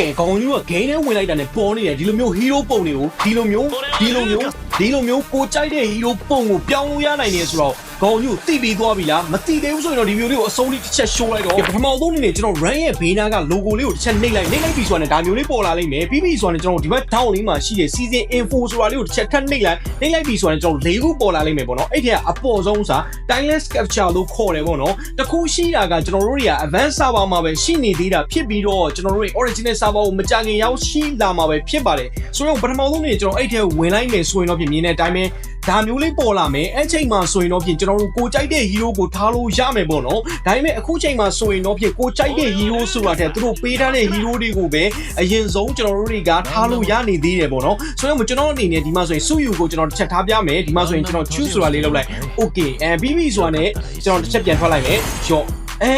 ကဲခေါင်းကြီးကဂိမ်းထဲဝင်လိုက်တာနဲ့ပေါ်နေတယ်ဒီလိုမျိုးဟီးရိုးပုံတွေကိုဒီလိုမျိုးဒီလိုမျိုးဒီလိုမျိုးကိုကြိုက်တဲ့ဟီးရိုးပုံကိုပြောင်းလို့ရနိုင်တယ်ဆိုတော့ ခေါင်းကြီးကိုတိပြီးသွားပြီလားမတိသေးဘူးဆိုရင်တော့ဒီဗီဒီယိုလေးကိုအဆုံးလေးတစ်ချက်ရှိုးလိုက်တော့ပထမဆုံးအနေနဲ့ကျွန်တော် run ရဲ့ဘေးနားက logo လေးကိုတစ်ချက်နှိပ်လိုက်နှိပ်လိုက်ပြီဆိုတာနဲ့ဒါမျိုးလေးပေါ်လာလိမ့်မယ်ပြီးပြီဆိုတာနဲ့ကျွန်တော်ဒီဘက် down လေးမှာရှိတဲ့ season info ဆိုတာလေးကိုတစ်ချက်ထပ်နှိပ်လိုက်နှိပ်လိုက်ပြီဆိုတာနဲ့ကျွန်တော်လေးခုပေါ်လာလိမ့်မယ်ပေါ့နော်အဲ့ဒီကအပေါ်ဆုံးစာ timeless capture လို့ခေါ်တယ်ပေါ့နော်တခုရှိတာကကျွန်တော်တို့တွေက advanced server မှာပဲရှိနေသေးတာဖြစ်ပြီးတော့ကျွန်တော်တို့တွေ original server ကိုမကြခင်ရောက်ရှိလာမှာပဲဖြစ်ပါတယ်ဆိုတော့ပထမဆုံးနေကျွန်တော်အဲ့ထဲဝင်လိုက်မယ်ဆိုရင်တော့ပြင်မြင်တဲ့အတိုင်းပဲ ဒါမျိုးလေးပေါ်လာမယ်အဲ့ချိန်မှာဆိုရင်တော့ပြင်ကျွန်တော်တို့ကိုကြိုက်တဲ့ hero ကိုထားလို့ရမယ်ပေါ့နော်ဒါပေမဲ့အခုချိန်မှာဆိုရင်တော့ပြင်ကိုကြိုက်တဲ့ hero ဆိုတာတဲ့သူတို့ပေးထားတဲ့ hero တွေကိုပဲအရင်ဆုံးကျွန်တော်တို့တွေကထားလို့ရနေသေးတယ်ပေါ့နော်ဆိုတော့ကျွန်တော်အနေနဲ့ဒီမှာဆိုရင်စုယူကိုကျွန်တော်တစ်ချက်ထားပြမယ်ဒီမှာဆိုရင်ကျွန်တော် choose ဆိုတာလေးလုပ်လိုက် okay အဲပြီးပြီဆိုတာနဲ့ကျွန်တော်တစ်ချက်ပြန်ထွက်လိုက်မယ်ရော့ အဲ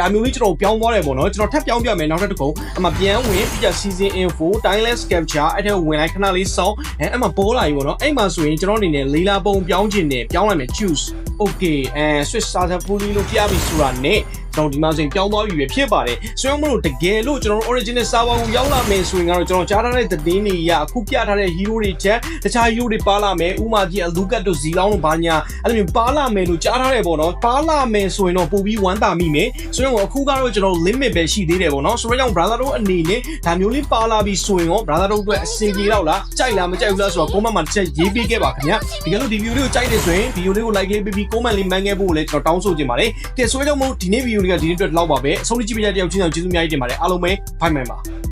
ဒါမျိုးလေးကျွန်တော်ပြောင်းသွားတယ်ပေါ့နော်ကျွန်တော်ထပ်ပြောင်းပြမယ်နောက်တစ်တစ်ခုအမှပြန်ဝင်ပြ season info timeless capture အဲ့ဒါဝင်လိုက်ခဏလေးစောင်းအဲအမှပေါ်လာပြီပေါ့နော်အဲ့မှာဆိုရင်ကျွန်တော်အနေနဲ့လေးလာပုံပြောင်းခြင်းနဲ့ပြောင်းလိုက်မယ် choose okay အဲ switch starter fully လို့ပြပြီဆိုတာနဲ့ကျွန်တော်ဒီမှာဆိုရင်ပြောင်းသွားပြီပဲဖြစ်ပါတယ်ဆိုတော့မလို့တကယ်လို့ကျွန်တော်တို့ original server ကိုရောက်လာမယ်ဆိုရင်ကတော့ကျွန်တော်ကြားထားတဲ့သတင်းတွေရအခုပြထားတဲ့ hero တွေချက်တခြား hero တွေပါလာမယ်ဥမာကြီးအလူကတ်တို့ဇီလောင်းတို့ဘာညာအဲ့လိုမျိုးပါလာမယ်လို့ကြားထားတယ်ပေါ့နော်ပါလာမယ်ဆိုရင်တော့ပို့ပြီးဝမ်းသာမိမယ်ဆိုတော့အခုကတော့ကျွန်တော် limit ပဲရှိသေးတယ်ပေါ့နော်ဆိုတော့ကြောင့် brother တို့အနေနဲ့ဒါမျိုးလေးပါလာပြီဆိုရင်ရော brother တို့အတွက်အဆင်ပြေတော့လားကြိုက်လားမကြိုက်ဘူးလားဆိုတော့ comment မှာတစ်ချက်ရေးပေးခဲ့ပါခင်ဗျာဒီကနေ့ဒီ video လေးကိုကြိုက်တယ်ဆိုရင် video လေးကို like လေးပေးပြီး comment လေးမှန်းခဲ့ဖို့လည်းကျွန်တော်တောင်းဆိုချင်ပါတယ်ကဲဆိုတော့ကြောင့်မို့ဒီနေ့ video လေးကဒီနေ့အတွက်လောက်ပါပဲအဆုံးထိကြည့်ပေးကြတဲ့တယောက်ချင်းအောင်ကျေးဇူးအများကြီးတင်ပါတယ်အားလုံးပဲ bye bye ပါ